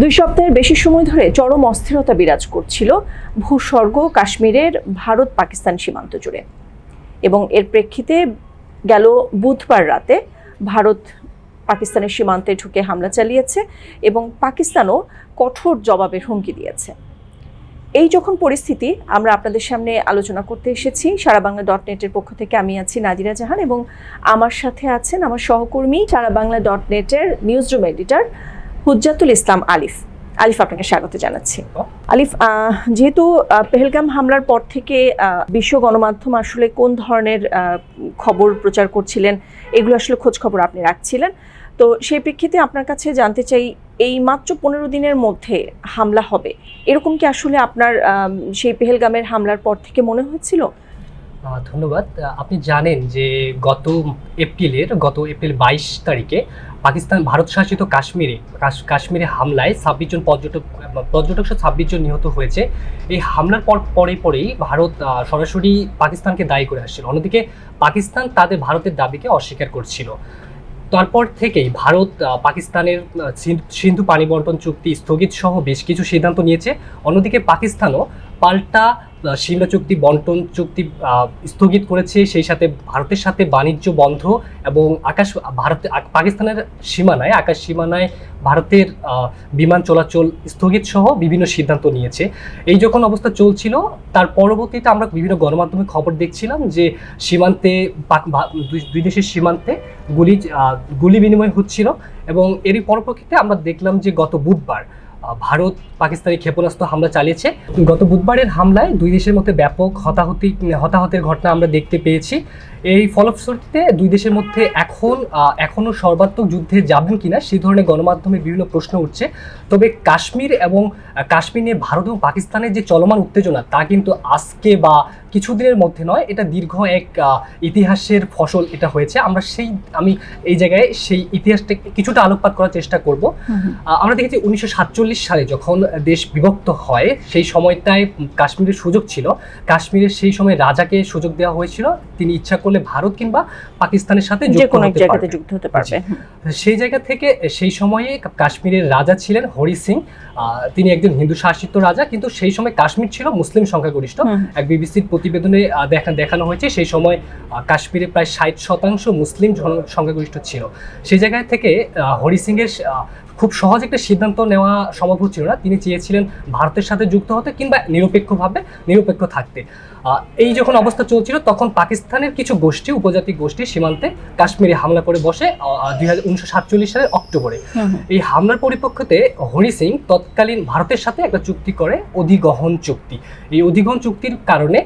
দুই সপ্তাহের বেশি সময় ধরে চরম অস্থিরতা বিরাজ করছিল ভূস্বর্গ কাশ্মীরের ভারত পাকিস্তান সীমান্ত জুড়ে। এবং এর প্রেক্ষিতে গেল বুধবার রাতে ভারত পাকিস্তানের সীমান্তে ঢুকে হামলা চালিয়েছে এবং পাকিস্তানও কঠোর জবাবের হুমকি দিয়েছে। এই যখন পরিস্থিতি, আমরা আপনাদের সামনে আলোচনা করতে এসেছি। সারা বাংলা ডট নেটের পক্ষ থেকে আমি আছি নাদিরা জাহান এবং আমার সাথে আছেন আমার সহকর্মী সারা বাংলা ডট নেটের news room editor Huzzatul Islam Alif. Alif আপনাকে স্বাগত জানাচ্ছি। আলিফ যেহেতু পেহেলগাম হামলার পর থেকে বিশ্ব গণমাধ্যম আসলে কোন ধরনের খবর প্রচার করছিলেন, এগুলো আসলে খোঁজ খবর আপনি রাখছিলেন। তো সেই প্রেক্ষিতে আপনার কাছে জানতে চাই, এই মাত্র পনেরো দিনের মধ্যে হামলা হবে, এরকম কি আসলে আপনার সেই পেহেলগামের হামলার পর থেকে মনে হয়েছিল? ধন্যবাদ। আপনি জানেন যে গত এপ্রিলের, গত এপ্রিল বাইশ তারিখে পাকিস্তান ভারত শাসিত কাশ্মীরে, কাশ- কাশ্মীরে হামলায় ছাব্বিশ জন পর্যটক পর্যটক সহ ছাব্বিশ জন নিহত হয়েছে। এই হামলার পর, পরে পরেই ভারত সরাসরি পাকিস্তানকে দায়ী করে আসছিল। অন্যদিকে পাকিস্তান তাদের ভারতের দাবিকে অস্বীকার করছিল। তারপর থেকেই ভারত পাকিস্তানের সিন্ধু পানি বন্টন চুক্তি স্থগিত সহ বেশ কিছু সিদ্ধান্ত নিয়েছে। অন্যদিকে পাকিস্তানও পাল্টা সীমা চুক্তি, বন্টন চুক্তি স্থগিত করেছে। সেই সাথে ভারতের সাথে বাণিজ্য বন্ধ এবং আকাশ, ভারত পাকিস্তানের সীমানায়, আকাশ সীমানায় ভারতের বিমান চলাচল স্থগিত সহ বিভিন্ন সিদ্ধান্ত নিয়েছে। এই যখন অবস্থা চলছিল, তার পরবর্তীতে আমরা বিভিন্ন গণমাধ্যমে খবর দেখছিলাম যে সীমান্তে দুই- দেশের সীমান্তে গুলি গুলি বিনিময় হচ্ছিল এবং এরই পরপ্রেক্ষিতে আমরা দেখলাম যে গত বুধবার ভারত পাকিস্তানি ক্ষেপণাস্ত্র হামলা চালিয়েছে। গত বুধবারের হামলায় দুই দেশের মধ্যে ব্যাপক হতাহতি হতাহতের ঘটনা আমরা দেখতে পেয়েছি। এই ফলশ্রুতিতে দুই দেশের মধ্যে এখন এখনও সর্বাত্মক যুদ্ধে যাবেন কিনা সেই ধরনের গণমাধ্যমে বিভিন্ন প্রশ্ন উঠছে। তবে কাশ্মীর এবং কাশ্মীর নিয়ে ভারত এবং পাকিস্তানের যে চলমান উত্তেজনা তা কিন্তু আজকে বা কিছুদিনের মধ্যে নয় এটা দীর্ঘ এক ইতিহাসের ফসল এটা হয়েছে। আমরা সেই আমি এই জায়গায় সেই ইতিহাসটা কিছুটা আলোকপাত করার চেষ্টা করব। আমরা দেখেছি উনিশশো সাতচল্লিশ সাতচল্লিশ সালে যখন দেশ বিভক্ত হয় সেই সময়টায় কাশ্মীরের সুযোগ ছিল। কাশ্মীরের সেই সময় রাজাকে সুযোগ দেওয়া হয়েছিল। তিনি ইচ্ছা করলে ভারত কিংবা পাকিস্তানের সাথে যুক্ত হতে পারবে। সেই জায়গা থেকে সেই সময়ে কাশ্মীরের রাজা ছিলেন হরি সিং। তিনি একজন হিন্দু শাসিত রাজা কিন্তু সেই সময় কাশ্মীর ছিল মুসলিম সংখ্যাগরিষ্ঠ। এক বিবিসির প্রতিবেদনে দেখা দেখানো হয়েছে সেই সময় কাশ্মীরে প্রায় ষাট শতাংশ মুসলিম সংখ্যাগরিষ্ঠ ছিল। সেই জায়গা থেকে হরি সিংয়ের আহ, খুব সহজ একটা সিদ্ধান্ত নেওয়া সম্ভব হচ্ছিল না। তিনি চেয়েছিলেন ভারতের সাথে যুক্ত হতে কিংবা নিরপেক্ষভাবে নিরপেক্ষ থাকতে। এই যখন অবস্থা চলছিল তখন পাকিস্তানের কিছু গোষ্ঠী উপজাতি গোষ্ঠী সীমান্তে কাশ্মীরে হামলা করে বসে দুই হাজার উনিশশো সাতচল্লিশ সালের অক্টোবরে। এই হামলার পরিপ্রেক্ষিতে হরি সিং তৎকালীন ভারতের সাথে একটা চুক্তি করে অধিগ্রহণ চুক্তি। এই অধিগ্রহণ চুক্তির কারণে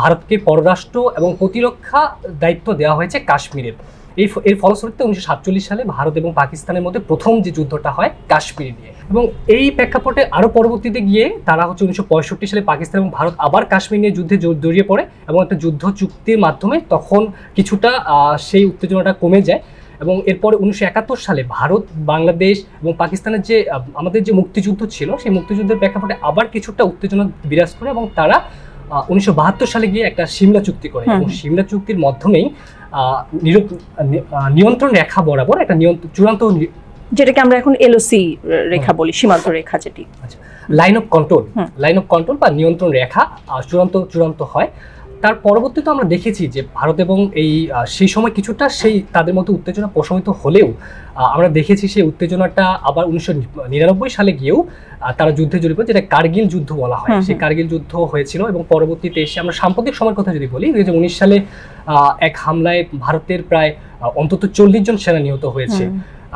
ভারতকে পররাষ্ট্র এবং প্রতিরক্ষা দায়িত্ব দেওয়া হয়েছে কাশ্মীরের। এই এর ফলশ্রুতিতে উনিশশো সাতচল্লিশ সালে ভারত এবং পাকিস্তানের মধ্যে প্রথম যে যুদ্ধটা হয় কাশ্মীর নিয়ে। এবং এই প্রেক্ষাপটে আরও পরবর্তীতে গিয়ে তারা হচ্ছে উনিশশো পঁয়ষট্টি সালে পাকিস্তান এবং ভারত আবার কাশ্মীর নিয়ে যুদ্ধে জড়িয়ে পড়ে এবং একটা যুদ্ধ চুক্তির মাধ্যমে তখন কিছুটা সেই উত্তেজনাটা কমে যায়। এবং এরপরে উনিশশো একাত্তর সালে ভারত বাংলাদেশ এবং পাকিস্তানের যে আমাদের যে মুক্তিযুদ্ধ ছিল সেই মুক্তিযুদ্ধের প্রেক্ষাপটে আবার কিছুটা উত্তেজনা বিরাজ করে এবং তারা উনিশশো বাহাত্তর সালে গিয়ে একটা সিমলা চুক্তি করে। এবং সিমলা চুক্তির মাধ্যমেই নিয়ন্ত্রণ রেখা বরাবর একটা নিয়ন্ত্রণ চূড়ান্ত যেটাকে আমরা এখন এলওসি রেখা বলি সীমান্ত রেখা যেটি। আচ্ছা। Line of control line of control বা নিয়ন্ত্রণ রেখা চূড়ান্ত চূড়ান্ত হয়। তার পরবর্তীতে আমরা দেখেছি যে ভারত এবং এই সেই সময় কিছুটা সেই তাদের মধ্যে উত্তেজনা প্রশমিত হলেও আমরা দেখেছি সেই উত্তেজনাটা আবার উনিশশো নিরানব্বই সালে গিয়েও তারা যুদ্ধে জড়িত যেটা কার্গিল যুদ্ধ বলা হয়। সেই কার্গিল যুদ্ধ হয়েছিল এবং পরবর্তীতে এসে আমরা সাম্প্রতিক সময়ের কথা যদি বলি দুই হাজার উনিশ সালে আহ, এক হামলায় ভারতের প্রায় অন্তত চল্লিশ জন সেনা নিহত হয়েছে।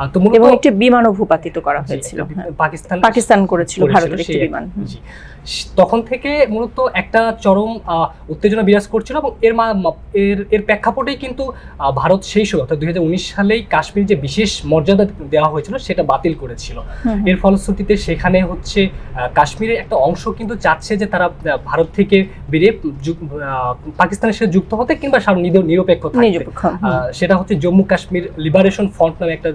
তো এবং একটি বিমানও ভূপাতিত করা হয়েছিল। হ্যাঁ। পাকিস্তান পাকিস্তান করেছিল ভারতের একটি বিমান। তখন থেকে মূলত একটা চরম আহ, উত্তেজনা বিরাজ করছিল এবং এর মা- এর এর প্রেক্ষাপটেই কিন্তু ভারত সেই সময় অর্থাৎ দুই সালেই কাশ্মীর যে বিশেষ মর্যাদা দেওয়া হয়েছিল সেটা বাতিল করেছিল। এর ফলশ্রুতিতে সেখানে হচ্ছে কাশ্মীরের একটা অংশ কিন্তু চাচ্ছে যে তারা ভারত থেকে বেরিয়ে পাকিস্তানের সাথে যুক্ত হতে কিংবা নিরপেক্ষ থাকতে। সেটা হচ্ছে জম্মু কাশ্মীর লিবারেশন ফ্রন্ট নামে একটা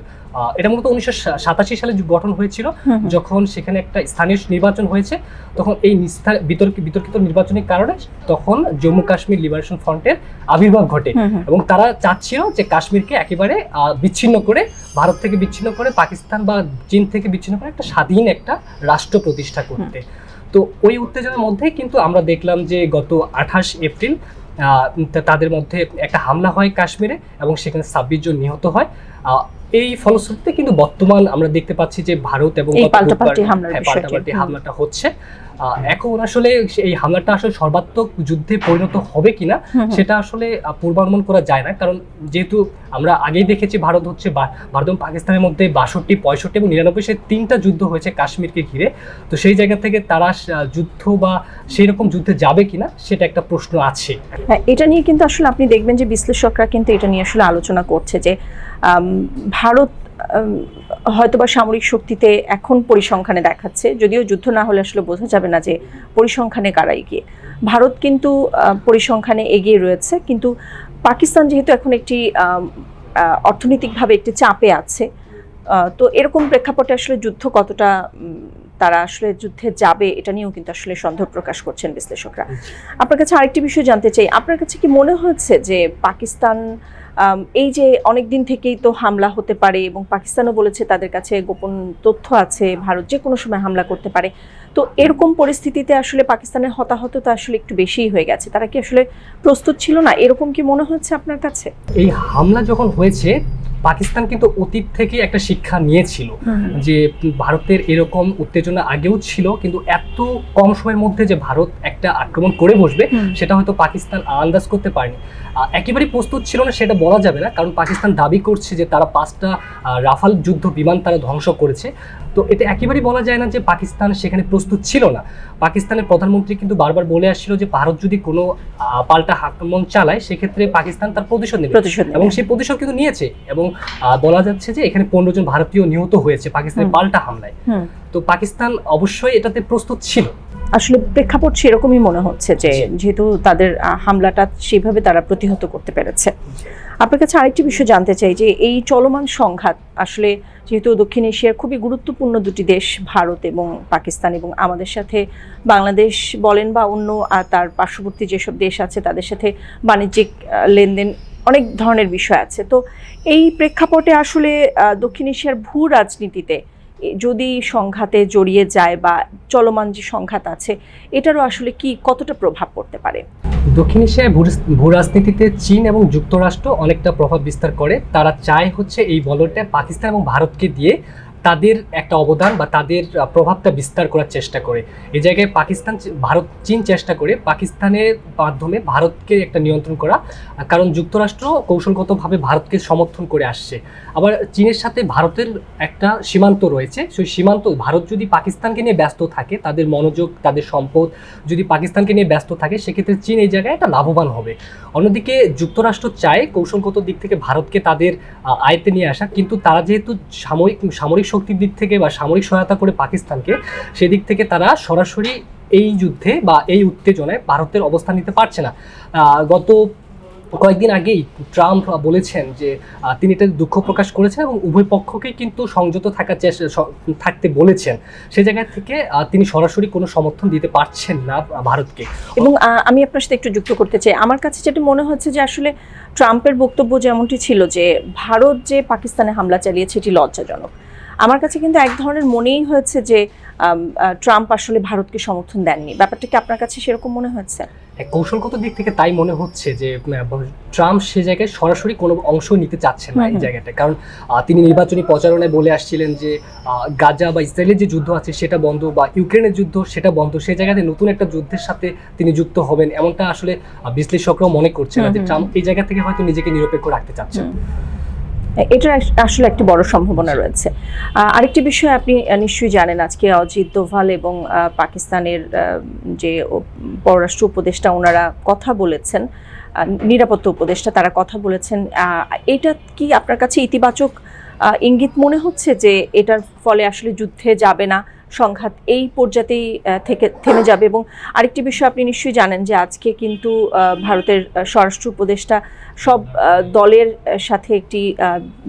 এটা মূলত উনিশশো সাতাশি সালে গঠন হয়েছিল। যখন সেখানে একটা স্থানীয় নির্বাচন হয়েছে। তখন এই নিস্থা- বিতর্ক বিতর্কিত নির্বাচনের কারণে তখন জম্মু কাশ্মীর লিবারেশন ফ্রন্টের আবির্ভাব ঘটে। এবং তারা চাচ্ছিল যে কাশ্মীরকে একেবারে বিচ্ছিন্ন করে ভারত থেকে বিচ্ছিন্ন করে পাকিস্তান বা চীন থেকে বিচ্ছিন্ন করে একটা স্বাধীন একটা রাষ্ট্র প্রতিষ্ঠা করতে। তো ওই উত্তেজনার মধ্যে কিন্তু আমরা দেখলাম যে গত আঠাশ এপ্রিল আহ, তাদের মধ্যে একটা হামলা হয় কাশ্মীরে এবং সেখানে ছাব্বিশ জন নিহত হয়। আহ, এই ফলশ্রুতিতে কিন্তু বর্তমান আমরা দেখতে পাচ্ছি যে ভারত এবং পাল্টাপাল্টি হ্যাঁ। হামলাটা হচ্ছে। এখন আসলে এই হামলাটা আসলে সর্বাত্মক যুদ্ধে পরিণত হবে কিনা। সেটা আসলে পূর্বানুমান করা যায় না। কারণ যেহেতু আমরা আগেই দেখেছি ভারত হচ্ছে ভারত এবং পাকিস্তানের মধ্যে বাষট্টি পঁয়ষট্টি এবং নিরানব্বই সে তিনটা যুদ্ধ হয়েছে কাশ্মীরকে ঘিরে। তো সেই জায়গা থেকে তারা যুদ্ধ বা সেই রকম যুদ্ধে যাবে কিনা সেটা একটা প্রশ্ন আছে। হ্যাঁ, এটা নিয়ে কিন্তু আসলে আপনি দেখবেন যে বিশ্লেষকরা কিন্তু এটা নিয়ে আসলে আলোচনা করছে যে ভারত হয়তোবা সামরিক শক্তিতে এখন পরিসংখ্যানে দেখাচ্ছে যদিও যুদ্ধ না হলে আসলে বোঝা যাবে না যে পরিসংখ্যানে কারা এগিয়ে। ভারত কিন্তু পরিসংখ্যানে এগিয়ে রয়েছে কিন্তু পাকিস্তান যেহেতু এখন একটি অর্থনৈতিকভাবে একটি চাপে আছে তো এরকম প্রেক্ষাপটে আসলে যুদ্ধ কতটা তারা আসলে যুদ্ধে যাবে এটা নিয়েও কিন্তু আসলে সন্দেহ প্রকাশ করছেন বিশ্লেষকরা। আপনার কাছে আরেকটি বিষয় জানতে চাই আপনার কাছে কি মনে হচ্ছে যে পাকিস্তান এই যে অনেক দিন থেকেই তো হামলা হতে পারে এবং পাকিস্তানও বলেছে তাদের কাছে গোপন তথ্য আছে, ভারত যে কোনো সময় হামলা করতে পারে। তো এরকম পরিস্থিতিতে আসলে পাকিস্তানের হতাহত তো আসলে একটু বেশিই হয়ে গেছে। তারা কি আসলে প্রস্তুত ছিল না? এরকম কি মনে হচ্ছে আপনার কাছে? এই হামলা যখন হয়েছে পাকিস্তান কিন্তু অতীত থেকে একটা শিক্ষা নিয়েছিল যে ভারতের এরকম উত্তেজনা আগেও ছিল কিন্তু এত কম সময়ের মধ্যে যে ভারত একটা আক্রমণ করে বসবে সেটা হয়তো পাকিস্তান আন্দাজ করতে পারেনি। একেবারে একেবারেই প্রস্তুত ছিল না সেটা বলা যাবে না কারণ পাকিস্তান দাবি করছে যে তারা পাঁচটা রাফাল যুদ্ধ বিমান তারা ধ্বংস করেছে। তো এটা একেবারেই বলা যায় না যে পাকিস্তান সেখানে প্রস্তুত ছিল না। পাকিস্তানের প্রধানমন্ত্রী কিন্তু বারবার বলে আসছিল যে ভারত যদি কোনো পাল্টা আক্রমণ চালায় সেক্ষেত্রে পাকিস্তান তার প্রতিশোধ নেবে। এবং সেই প্রতিশোধ কিন্তু নিয়েছে এবং আহ, বলা যাচ্ছে যে এখানে পনেরো জন ভারতীয় নিহত হয়েছে পাকিস্তানের পাল্টা হামলায়। তো পাকিস্তান অবশ্যই এটাতে প্রস্তুত ছিল। আসলে প্রেক্ষাপট সেরকমই মনে হচ্ছে যে যেহেতু তাদের হামলাটা সেভাবে তারা প্রতিহত করতে পেরেছে। আপনার কাছে আরেকটি বিষয় জানতে চাই যে এই চলমান সংঘাত আসলে যেহেতু দক্ষিণ এশিয়ার খুবই গুরুত্বপূর্ণ দুটি দেশ ভারত এবং পাকিস্তান এবং আমাদের সাথে বাংলাদেশ বলেন বা অন্য তার পার্শ্ববর্তী যেসব দেশ আছে তাদের সাথে বাণিজ্যিক লেনদেন অনেক ধরনের বিষয় আছে। তো এই প্রেক্ষাপটে আসলে দক্ষিণ এশিয়ার ভূ রাজনীতিতে যদি সংঘাতে জড়িয়ে যায় বা চলমান যে সংঘাত আছে, এটারও আসলে কি কতটা প্রভাব পড়তে পারে? দক্ষিণ এশিয়ায় ভূ- রাজনীতিতে চীন এবং যুক্তরাষ্ট্র অনেকটা প্রভাব বিস্তার করে। তারা চায় হচ্ছে এই বলটা পাকিস্তান এবং ভারতকে দিয়ে তাদের একটা অবদান বা তাদের প্রভাবটা বিস্তার করার চেষ্টা করে। এই জায়গায় পাকিস্তান, ভারত, চীন চেষ্টা করে পাকিস্তানের মাধ্যমে ভারতকে একটা নিয়ন্ত্রণ করা। কারণ যুক্তরাষ্ট্র কৌশলগতভাবে ভারতকে সমর্থন করে আসছে। আবার চীনের সাথে ভারতের একটা সীমান্ত রয়েছে। সেই সীমান্ত, ভারত যদি পাকিস্তানকে নিয়ে ব্যস্ত থাকে, তাদের মনোযোগ, তাদের সম্পদ যদি পাকিস্তানকে নিয়ে ব্যস্ত থাকে, সেক্ষেত্রে চীন এই জায়গায় একটা লাভবান হবে। অন্যদিকে যুক্তরাষ্ট্র চায় কৌশলগত দিক থেকে ভারতকে তাদের আয়ত্তে নিয়ে আসা। কিন্তু তারা যেহেতু সাময়িক, সামরিক শক্তির দিক থেকে বা সামরিক সহায়তা করে পাকিস্তানকে, সেদিক থেকে তারা সরাসরি এই যুদ্ধে বা এই উত্তেজনায় ভারতের অবস্থান নিতে পারছে না। গত কয়েকদিন আগেই ট্রাম্প বলেছেন যে তিনি এটা দুঃখ প্রকাশ করেছেন এবং উভয় পক্ষকেই কিন্তু সংযত থাকার চেষ্টা থাকতে বলেছেন। সে জায়গা থেকে তিনি সরাসরি কোনো সমর্থন দিতে পারছেন না ভারতকে। এবং আমি আপনার সাথে একটু যুক্ত করতে চাই। আমার কাছে যেটা মনে হচ্ছে যে আসলে ট্রাম্পের বক্তব্য যেমনটি ছিল যে, ভারত যে পাকিস্তানে হামলা চালিয়েছে, এটি লজ্জাজনক। আমার কাছে কিন্তু এক ধরনের মনেই হয়েছে যে ট্রাম্প আসলে ভারতকে সমর্থন দেননি। ব্যাপারটা কি আপনার কাছে সেরকম মনে হচ্ছে কৌশলগত দিক থেকে তাই মনে হচ্ছে যে ট্রাম্প সে জায়গায় সরাসরি কোনো অংশ নিতে চাচ্ছেন না এই হুম। জায়গাটা কারণ তিনি নির্বাচনী প্রচারণায় বলে আসছিলেন যে গাজা বা ইসরায়েলের যে যুদ্ধ আছে সেটা বন্ধ বা ইউক্রেনের যুদ্ধ সেটা বন্ধ সেই জায়গাতে নতুন একটা যুদ্ধের সাথে তিনি যুক্ত হবেন এমনটা আসলে বিশ্লেষকরাও মনে করছেন না যে ট্রাম্প এই জায়গা থেকে হয়তো নিজেকে নিরপেক্ষ রাখতে চাচ্ছেন। এটার আসলে একটি বড় সম্ভাবনা রয়েছে। আরেকটি বিষয় আপনি নিশ্চয়ই জানেন, আজকে অজিত দোভাল এবং পাকিস্তানের যে পররাষ্ট্র উপদেষ্টা ওনারা কথা বলেছেন নিরাপত্তা উপদেষ্টা তারা কথা বলেছেন এটা কি আপনার কাছে ইতিবাচক ইঙ্গিত মনে হচ্ছে যে এটার ফলে আসলে যুদ্ধে যাবে না? সংঘাত এই পর্যাতেই থেকে, থেমে যাবে। এবং আরেকটি বিষয় আপনি নিশ্চয়ই জানেন যে আজকে কিন্তু ভারতের স্বরাষ্ট্র উপদেষ্টা সব দলের সাথে একটি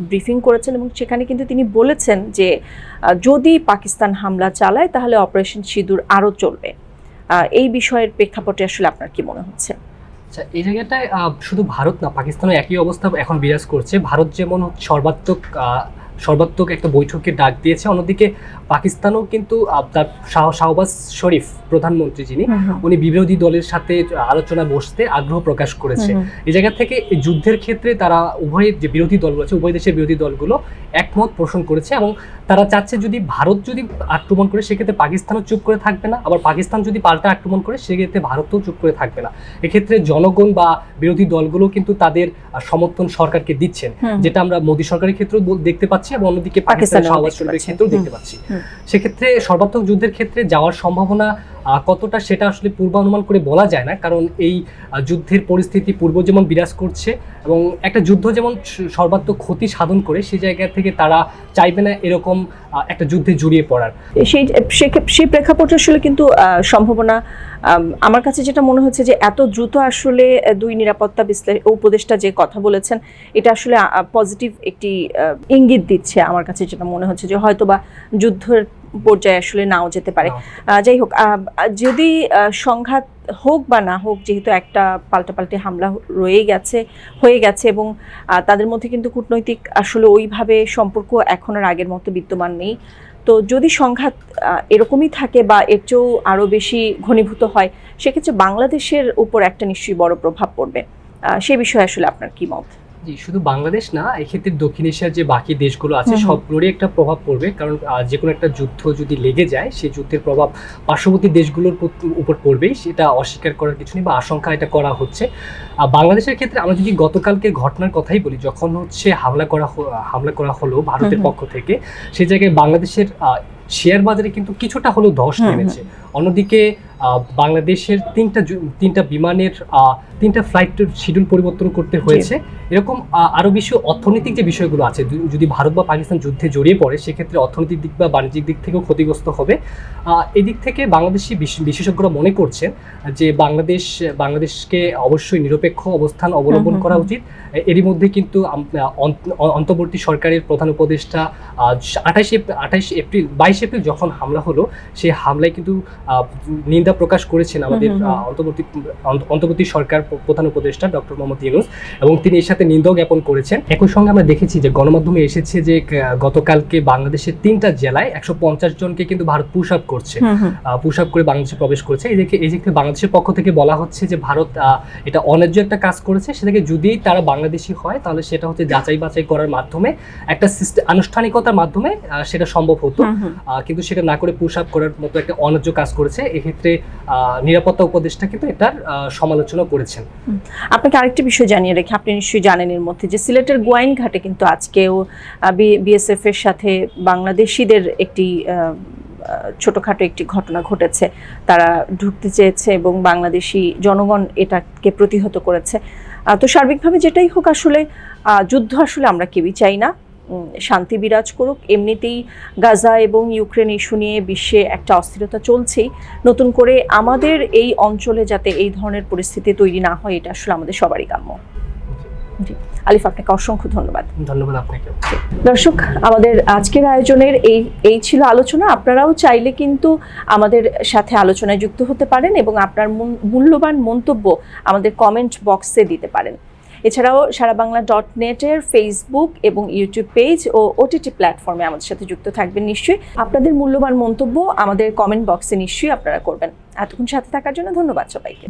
ব্রিফিং করেছেন এবং সেখানে কিন্তু তিনি বলেছেন যে যদি পাকিস্তান হামলা চালায় তাহলে অপারেশন সিঁদুর আরও চলবে। এই বিষয়ের প্রেক্ষাপটে আসলে আপনার কি মনে হচ্ছে? আচ্ছা এই জায়গাটায় শুধু ভারত না পাকিস্তানের একই অবস্থা এখন বিরাজ করছে। ভারত যেমন সর্বাত্মক সর্বাত্মক একটা বৈঠকের ডাক দিয়েছে। অন্যদিকে পাকিস্তানও কিন্তু তার শাহ- শাহবাজ শরীফ প্রধানমন্ত্রী যিনি উনি বিরোধী দলের সাথে আলোচনা বসতে আগ্রহ প্রকাশ করেছে। এই জায়গা থেকে যুদ্ধের ক্ষেত্রে তারা উভয় যে বিরোধী দলগুলো আছে উভয় দেশের বিরোধী দলগুলো একমত পোষণ করেছে এবং তারা চাচ্ছে যদি ভারত যদি আক্রমণ করে সেক্ষেত্রে পাকিস্তানও চুপ করে থাকবে না। আবার পাকিস্তান যদি পাল্টা আক্রমণ করে সেক্ষেত্রে ভারতও চুপ করে থাকবে না। এক্ষেত্রে জনগণ বা বিরোধী দলগুলো কিন্তু তাদের সমর্থন সরকারকে দিচ্ছেন যেটা আমরা মোদী সরকারের ক্ষেত্রেও দেখতে পাচ্ছি। এবং অন্যদিকে পাকিস্তানের শাহবাজ দেখতে পাচ্ছি। পাচ্ছি সেক্ষেত্রে সর্বাত্মক যুদ্ধের ক্ষেত্রে যাওয়ার সম্ভাবনা কতটা সেটা আসলে পূর্বানুমান করে বলা যায় না, কারণ এই যুদ্ধের পরিস্থিতি পূর্ব যেমন বিরাজ করছে এবং একটা যুদ্ধ যেমন সর্বাত্মক ক্ষতি সাধন করে সেই জায়গা থেকে তারা চাইবে না এরকম একটা যুদ্ধে জড়িয়ে পড়ার। সেই, সে- সেই প্রেক্ষাপটে আসলে কিন্তু সম্ভাবনা আমার কাছে যেটা মনে হচ্ছে যে এত দ্রুত আসলে দুই নিরাপত্তা বিশ্লেষক উপদেষ্টা যে কথা বলেছেন, এটা আসলে পজিটিভ একটি ইঙ্গিত দিচ্ছে। আমার কাছে যেটা মনে হচ্ছে যে হয়তোবা যুদ্ধের পর্যায়ে আসলে নাও যেতে পারে। যাই হোক যদি সংঘাত হোক বা না হোক যেহেতু একটা পাল্টাপাল্টি হামলা রয়ে গেছে হয়ে গেছে এবং তাদের মধ্যে কিন্তু কূটনৈতিক আসলে ওইভাবে সম্পর্ক এখন আর আগের মতো বিদ্যমান নেই। তো যদি সংঘাত এরকমই থাকে বা এর চেয়েও আরও বেশি ঘনীভূত হয় সেক্ষেত্রে বাংলাদেশের উপর একটা নিশ্চয়ই বড় প্রভাব পড়বে। সে বিষয়ে আসলে আপনার কি মত? জি শুধু বাংলাদেশ না এক্ষেত্রে দক্ষিণ এশিয়ার যে বাকি দেশগুলো আছে। সবগুলোরই একটা প্রভাব পড়বে কারণ যে কোনো একটা যুদ্ধ যদি লেগে যায় সেই যুদ্ধের প্রভাব পার্শ্ববর্তী দেশগুলোর উপর পড়বেই সেটা অস্বীকার করার কিছু নেই বা আশঙ্কা এটা করা হচ্ছে আর বাংলাদেশের ক্ষেত্রে আমরা যদি গতকালকে ঘটনার কথাই বলি যখন হচ্ছে হামলা করা হামলা করা হলো ভারতের। পক্ষ থেকে সেই জায়গায় বাংলাদেশের শেয়ার বাজারে কিন্তু কিছুটা হলেও ধস। নেমেছে অন্যদিকে বাংলাদেশের তিনটা তিনটা বিমানের তিনটা ফ্লাইট শিডিউল পরিবর্তন করতে হয়েছে। এরকম আরও আরও বেশি অর্থনৈতিক যে বিষয়গুলো আছে যদি- ভারত বা পাকিস্তান যুদ্ধে জড়িয়ে পড়ে সেক্ষেত্রে অর্থনৈতিক দিক বা বাণিজ্যিক দিক থেকেও ক্ষতিগ্রস্ত হবে। এদিক থেকে বাংলাদেশি বিশেষজ্ঞরা মনে করছেন যে বাংলাদেশ বাংলাদেশকে অবশ্যই নিরপেক্ষ অবস্থান অবলম্বন করা উচিত। এরই মধ্যে কিন্তু অন্তর্বর্তী সরকারের প্রধান উপদেষ্টা আঠাশ আঠাশ এপ্রিল বাইশ এপ্রিল যখন হামলা হলো সেই হামলায় কিন্তু আহ, নিন্দা প্রকাশ করেছেন আমাদের অন্তর্বর্তী অন্তর্বর্তী সরকার প্রধান উপদেষ্টা ডক্টর মোহাম্মদ ইউনুস এবং তিনি এর সাথে নিন্দাও জ্ঞাপন করেছেন। একই সঙ্গে আমরা দেখেছি যে গণমাধ্যমে এসেছে যে গতকালকে বাংলাদেশের তিনটা জেলায় একশো পঞ্চাশ জনকে কিন্তু ভারত পুশ আপ করছে পুশ আপ করে বাংলাদেশে প্রবেশ করেছে। এই দেখে এই দিক বাংলাদেশের পক্ষ থেকে বলা হচ্ছে যে ভারত এটা অন্যায্য একটা কাজ করেছে সেটাকে যদি তারা বাংলাদেশি হয় তাহলে সেটা হচ্ছে যাচাই বাছাই করার মাধ্যমে একটা আনুষ্ঠানিকতার মাধ্যমে সেটা সম্ভব হতো। কিন্তু সেটা না করে পুশ আপ করার মতো একটা অন্যায্য কাজ করেছে। এক্ষেত্রে নিরাপত্তা উপদেষ্টা কিন্তু এটার সমালোচনা করেছেন। আপনাকে আরেকটি বিষয় জানিয়ে রেখে। আপনি নিশ্চয়ই জানেন এর মধ্যে যে সিলেটের গোয়াইন ঘাটে কিন্তু আজকেও বিএসএফ এর সাথে বাংলাদেশিদের একটি ছোটখাটো একটি ঘটনা ঘটেছে। তারা ঢুকতে চেয়েছে এবং বাংলাদেশি জনগণ এটাকে প্রতিহত করেছে। তো সার্বিকভাবে যেটাই হোক আসলে যুদ্ধ আসলে আমরা কেউই চাই না। শান্তি বিরাজ করুক। এমনিতেই গাজা এবং ইউক্রেন ইস্যু নিয়ে বিশ্বে একটা অস্থিরতা চলছেই। নতুন করে আমাদের এই অঞ্চলে যাতে এই ধরনের পরিস্থিতি তৈরি না হয় এটা আসলে আমাদের সবারই কাম্য। আলিফ আপনাকে অসংখ্য ধন্যবাদ। ধন্যবাদ আপনাকে। দর্শক আমাদের আজকের আয়োজনের এই এই ছিল আলোচনা। আপনারাও চাইলে কিন্তু আমাদের সাথে আলোচনায় যুক্ত হতে পারেন এবং আপনার মূল- মূল্যবান মন্তব্য আমাদের কমেন্ট বক্সে দিতে পারেন। এছাড়াও সারা বাংলা ডট নেটের ফেসবুক এবং ইউটিউব পেজ ও ওটিটি প্ল্যাটফর্মে আমাদের সাথে যুক্ত থাকবেন নিশ্চয়ই। আপনাদের মূল্যবান মন্তব্য আমাদের কমেন্ট বক্সে নিশ্চয়ই আপনারা করবেন। এতক্ষণ সাথে থাকার জন্য ধন্যবাদ সবাইকে।